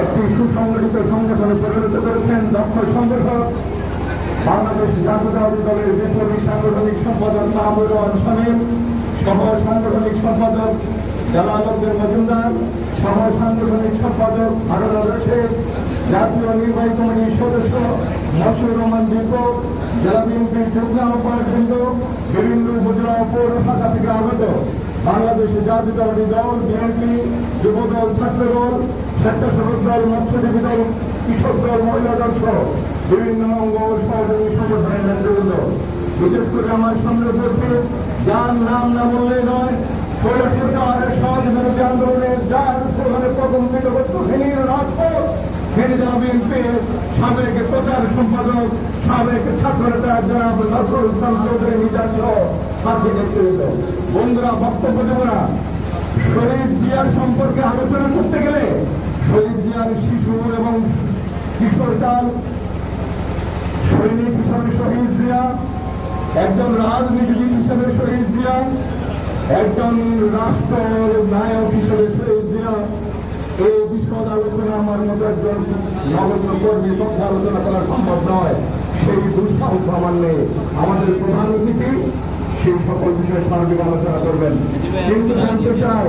একটি সুসংগঠিত সংগঠনে পরিণত করেছেন দক্ষ সংগঠক বাংলাদেশ জাতীয়তাবাদী দলের বিপ্লবী সাংগঠনিক সম্পাদক মাহমুদ রহমান শামীম সহ সাংগঠনিক সম্পাদক জালালউদ্দিন মজুমদার, সহ সাংগঠনিক সম্পাদক রশিদ জাতীয় নির্বাহী কমিটির সদস্য মশিউর রহমান দীপক জেলা বিএনপির যুগ্ম আহ্বায়কবৃন্দ, বিভিন্ন উপজেলা পৌর শাখা থেকে আগত বাংলাদেশ জাতীয়তাবাদী দল, বিএনপি, যুবদল, ছাত্রদল স্বেচ্ছাসেবক দল মৎস্যজীবী দল কৃষক দল মহিলা দল সহ বিভিন্ন অঙ্গ সহযোগী সংগঠনের নেতৃবৃন্দ। বিশেষ করে আমার সামনে পড়ছে যার নাম না বললে নয় সম্পাদক, সাবেক ছাত্র নেতা বন্ধুরা, বক্তব্য দেব না। শহীদ জিয়ার সম্পর্কে আলোচনা করতে গেলে শহীদ শিশু এবং কিশোরকাল সৈনিক হিসাবে শহীদ জিয়া, একজন রাজনীতিবিদ হিসাবে শহীদ জিয়া, একজন রাষ্ট্র নায়ক হিসেবে শহীদ জিয়া। এই বিশদ আলোচনা আমার মতো একজন নগণ্য কর্মী পক্ষে আলোচনা করা সম্ভব নয়। সেই দুঃসাহস আমার নেই আমাদের প্রধান অতিথি, সেই সকল বিষয়ে সার্বিক আলোচনা করবেন। কিন্তু জানতে চাই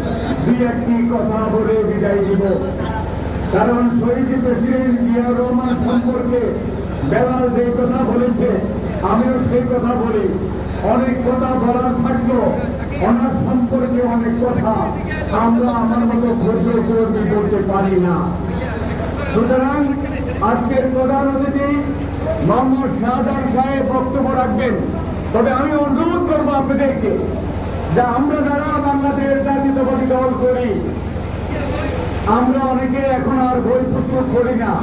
একটি কথা বলে বিদায় দিব কারণ শহীদ প্রেসিডেন্ট জিয়াউর রহমান সম্পর্কে বেলাল যে কথা বলেছে, আমিও সেই কথা বলি। অনেক কথা বলার থাকল, ওনার সম্পর্কে অনেক কথা আমরা আমার মতো ধৈর্য কর্মী বলতে পারি না। সুতরাং আজকের প্রধান অতিথি মোহাম্মদ শাহজাহান সাহেব বক্তব্য রাখবেন। তবে আমি অনুরোধ করব আপনাদেরকে যে আমরা যারা বাংলাদেশ জাতীয়তাবাদী দল করি, আমরা অনেকে এখন আর বই পুস্তক করি না।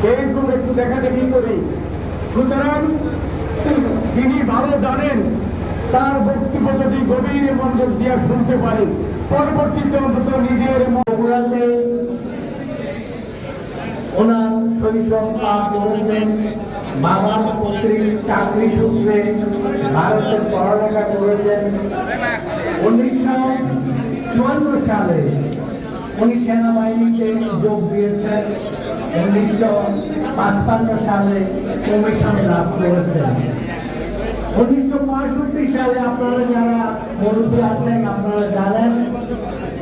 ফেসবুক একটু দেখা দেখি করি। সুতরাং তিনি ভালো জানেন, তার বক্তব্য যদি গভীর মনোযোগ দিয়ে শুনতে পারি, পরবর্তীতে অন্তত নিজের বগুড়াতে ওনার শৈশব করেছেন। বাবা স্ত্রী চাকরি সূত্রে ভারতে পড়ালেখা করেছেন উনিশশো চুয়ান্ন সালে উনি সেনাবাহিনীতে যোগ দিয়েছেন। উনিশশো পাঁচপান্ন সালে কমিশন লাভ করেছেন। উনিশশো পঁয়ষট্টি সালে আপনারা যারা মুরব্বী আছেন, আপনারা জানেন,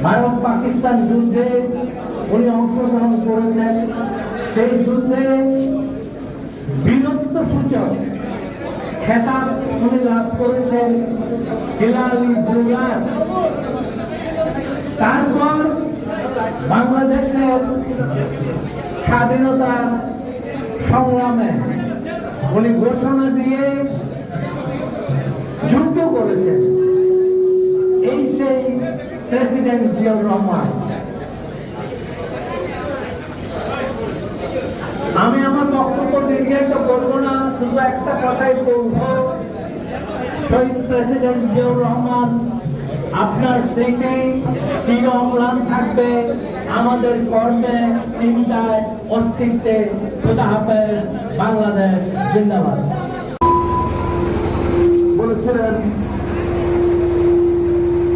ভারত পাকিস্তান যুদ্ধে উনি অংশগ্রহণ করেছেন। সেই যুদ্ধে বীরত্ব বাংলাদেশের সংগ্রামে উনি ঘোষণা দিয়ে যুদ্ধ করেছেন। এই সেই প্রেসিডেন্ট জিয়াউর রহমান আমি আমার বক্তব্য না, শুধু একটা কথাই শহীদ প্রেসিডেন্ট জিয়াউর রহমান, আপনার স্মৃতি চির অম্লান থাকবে। আমাদের কর্মে, চিন্তায়, অস্তিত্বে খোদা হাফেজ, বাংলাদেশ জিন্দাবাদ। বলেছিলেন,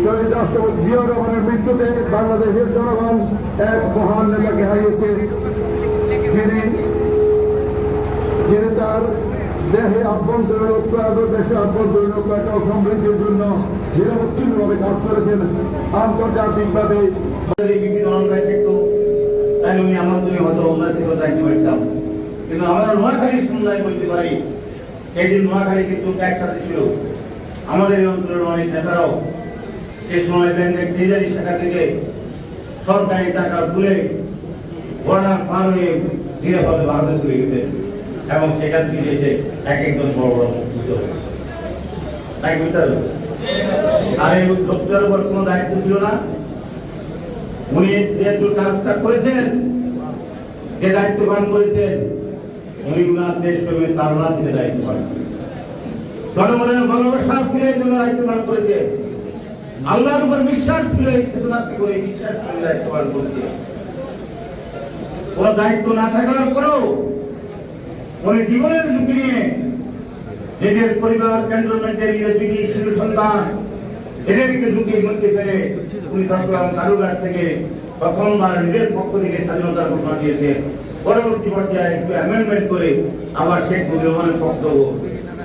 শহীদ রাষ্ট্রপতি জিয়াউর রহমানের মৃত্যুতে বাংলাদেশের জনগণ এক মহান নেতাকে হারিয়েছে। যিনি যিনি তার দেহে আভ্যন্তরীণ ঐক্য দেশে আভ্যন্তরীণ ও সমৃদ্ধির জন্য নিরবচ্ছিন্নভাবে কাজ করেছেন আন্তর্জাতিকভাবে। আমাদের সময় শাখা থেকে সরকারি টাকা তুলে হয়ে নিরাপদে ভারতে চলে গেছে। এবং সেখান থেকে এসে এক একজন বড় বড় মুক্ত হয়েছে। তাই বুঝতে আর এই লোকটার উপর কোনো দায়িত্ব ছিল না। উনি যেহেতু কাজটা করেছেন, যে দায়িত্ব পালন করেছেন, উনি উনার দেশপ্রেমে তারা থেকে দায়িত্ব পালন জনগণের ভালোবাসা ছিল এই জন্য দায়িত্ব পালন করেছে। আল্লাহর উপর বিশ্বাস ছিল এই চেতনাতে করে বিশ্বাস করে দায়িত্ব পালন করছে। কোন দায়িত্ব না থাকার পরেও উনি জীবনের ঝুঁকি নিয়ে নিজের পরিবার ক্যান্টনমেন্টের নিজের শিশু, সন্তান এদেরকে ঝুঁকির মধ্যে ফেলে উনি চট্টগ্রাম কালুঘাট থেকে প্রথমবার নিজের পক্ষ থেকে স্বাধীনতার ঘোষণা দিয়েছেন পরবর্তী পর্যায়ে একটু অ্যামেন্ডমেন্ট করে আবার শেখ মুজিবুর রহমানের বক্তব্য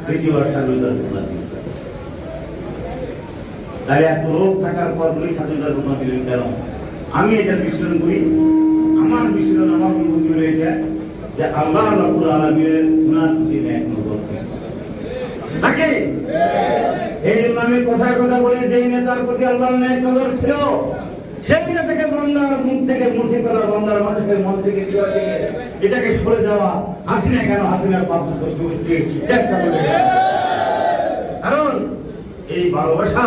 দ্বিতীয়বার স্বাধীনতার ঘোষণা দিয়েছেন তাই এত রোগ থাকার পর উনি স্বাধীনতার ঘোষণা দিলেন কেন? আমি এটা বিশ্লেষণ করি। আমার বিশ্লেষণ আমার অনুভূতি এটা যে আল্লাহ রাব্বুল আলামিনের গুনাহ ন্যায় করছেন নাকি? এই জন্য আমি কথায় কথা বলি যে নেতার প্রতি আল্লাহর ন্যায় নজর ছিল সেই নেতাকে বান্দার মুখ থেকে মুছে মানুষের মন থেকে এটাকে সরে দেওয়া হাসিনা কেন? হাসিনার পাপ চেষ্টা করে কারণ এই ভালোবাসা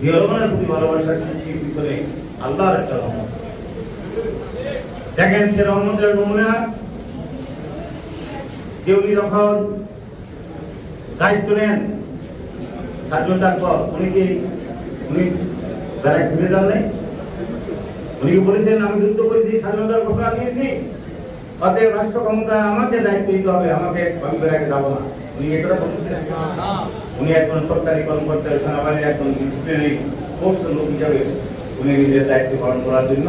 জিয়রমানের প্রতি ভালোবাসার সৃষ্টির পিছনে আল্লাহর একটা রহমত। দেখেন সে রহমতের নমুনা। যে যখন দায়িত্ব নেন স্বাধীনতার পর উনি কি উনি বেড়ায় ফিরে যান নাই। উনি বলেছেন, আমি যুদ্ধ করেছি, স্বাধীনতার ঘোষণা দিয়েছি। অতএব রাষ্ট্র ক্ষমতায় আমাকে দায়িত্ব দিতে হবে, আমাকে আমি বেড়াকে যাব না। উনি এটা বলছেন। উনি একজন সরকারি কর্মকর্তা, সেনাবাহিনীর একজন ডিসিপ্লিনারি পোস্ট লোক হিসাবে উনি নিজের দায়িত্ব পালন করার জন্য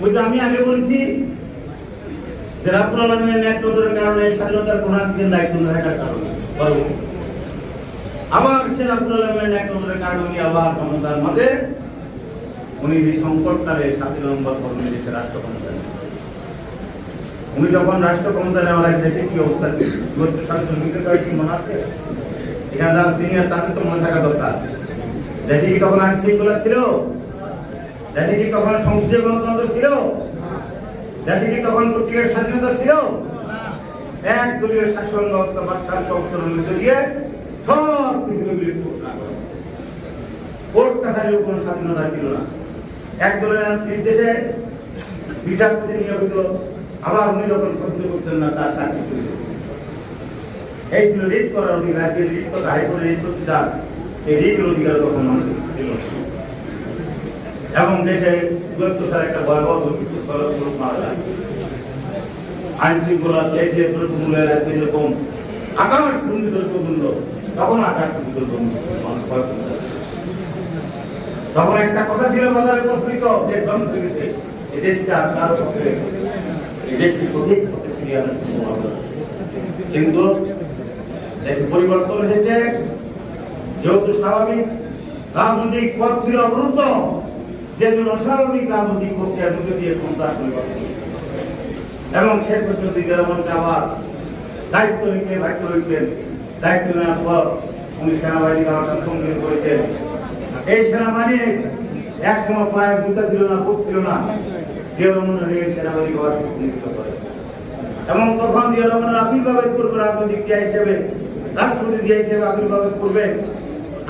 কোনো আমি আগে বলেছি যে আলমের কারণে স্বাধীনতার প্রধানকে দায়িত্ব না থাকার কারণে আবার সে রাব্বুল আলমের ন্যায় কারণে উনি আবার ক্ষমতার মাঝে উনি যে সংকটকালে সাতই নম্বর কর্মী দেশে রাষ্ট্র ক্ষমতা নেন। উনি যখন রাষ্ট্র ক্ষমতা নেওয়ার আগে দেশে কি অবস্থা এখানে যারা সিনিয়র তাদের তো মনে থাকা দরকার। দেশে কি তখন ছিল? দেশে কি তখন গণতন্ত্র ছিল? কি তখন পত্রিকার স্বাধীনতা ছিল? এক দলীয় শাসন ব্যবস্থা বা শাসনের মধ্যে দিয়ে কোনো স্বাধীনতা ছিল না। এক দলের বিচারপতি নিয়মিত আবার উনি যখন পছন্দ করতেন না, তার চাকরি চলে। এই ছিল রিট করার অধিকার, যে রিট করা হাইকোর্টের এই শক্তিদার এই রিটের অধিকার তখন মানুষ এবং বিগত সালে একটা ভয়াবহ সড়ক মারা যায় আইন শৃঙ্খলা দেশে আকাশ তখন আকাশ করত। তখন একটা কথা ছিল বাজারে প্রচলিত যে দেশটা কারও পক্ষে কিন্তু পরিবর্তন হয়েছে। যেহেতু স্বাভাবিক রাজনৈতিক পথ ছিল অবরুদ্ধ যেগুলো অস্বাভাবিক রাজনৈতিক প্রক্রিয়ার মধ্যে দিয়ে ক্ষমতা পরিবর্তন এবং শেষ পর্যন্ত জনগণকে আবার দায়িত্ব নিতে বাধ্য হয়েছেন দায়িত্ব নেওয়ার পর উনি সেনাবাহিনীকে আমার সাথে সংযোগ করেছেন। এই সেনাবাহিনী এক সময় পায়ের জুতা ছিল না বুক ছিল না। এবং তখন হিসেবে, রাষ্ট্রপতি হিসেবে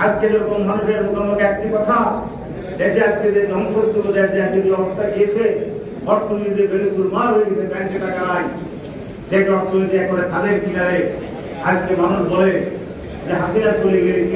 আজকে যেরকম মানুষের একটি কথা, দেশে আজকে যে ধ্বংসস্তূপ, দেশে আজকে যে অবস্থা গিয়েছে বেড়ে মার হয়ে গেছে ব্যাংকে টাকা নাই। অর্থনীতি একবারে খাদের কিনারে। আজকে মানুষ বলে যে হাসিনা চলে কি